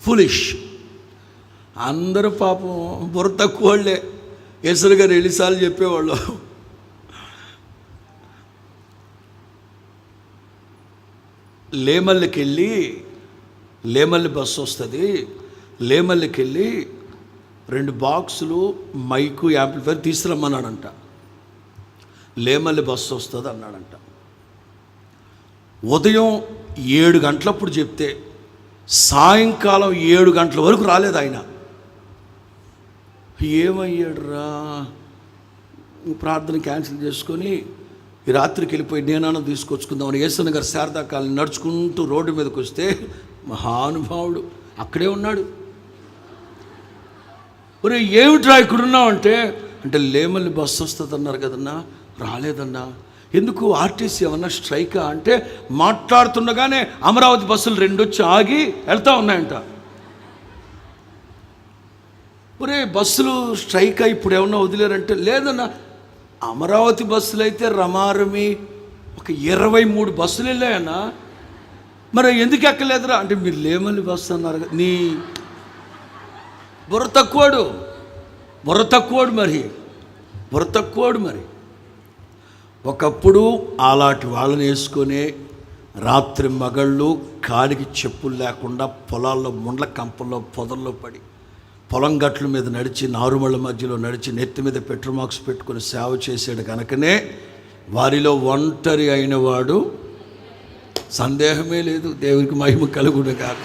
Foolish. అందరూ పాపం బుర్ర తక్కువ వాళ్ళే. ఎసురు గారు ఎన్నిసార్లు చెప్పేవాళ్ళు. లేమల్లికి వెళ్ళి లేమల్లి బస్సు వస్తుంది. లేమల్లికి వెళ్ళి రెండు బాక్సులు మైకు యాంప్లిఫైర్ తీసుకురమ్మన్నాడంట. లేమల్లి బస్సు వస్తుంది అన్నాడంట. ఉదయం ఏడు గంటలప్పుడు చెప్తే సాయంకాలం ఏడు గంటల వరకు రాలేదు ఆయన. ఏమయ్యాడురా? ప్రార్థన క్యాన్సిల్ చేసుకొని ఈ రాత్రికి వెళ్ళిపోయి నేనన్నా తీసుకొచ్చుకుందామని యేసన్న గారు శారదాకాలను నడుచుకుంటూ రోడ్డు మీదకి వస్తే మహానుభావుడు అక్కడే ఉన్నాడు. ఒరే ఏమిట్రా ఇక్కడున్నావు అంటే అంటే లేమల్లి బస్సు వస్తుంది అన్నారు కదన్నా రాలేదన్నా. ఎందుకు ఆర్టీసీ ఏమన్నా స్ట్రైకా అంటే మాట్లాడుతుండగానే అమరావతి బస్సులు రెండు వచ్చి ఆగి వెళ్తూ ఉన్నాయంట. ఒరే బస్సులు స్ట్రైక్ ఇప్పుడు ఏమన్నా వదిలేరంటే లేదన్నా అమరావతి బస్సులు అయితే రమారమి ఒక ఇరవై మూడు బస్సులు వెళ్ళాయన్నా. మరి ఎందుకు ఎక్కలేదురా? అంటే మీరు లేమల్లి బస్సు అన్నారు నీ బుర్ర తక్కువడు. బుర్ర తక్కువడు మరి. బుర్ర తక్కువడు మరి. ఒకప్పుడు అలాంటి వాళ్ళని వేసుకొని రాత్రి మగళ్ళు కాలికి చెప్పులు లేకుండా పొలాల్లో ముండ్ల కంపల్లో పొదల్లో పడి పొలం గట్ల మీద నడిచి నారుమళ్ళ మధ్యలో నడిచి నెత్తి మీద పెట్రోమాక్స్ పెట్టుకుని సేవ చేసాడు కనుకనే వారిలో ఒంటరి అయినవాడు సందేహమే లేదు. దేవునికి మహిమ కలుగుడు కాక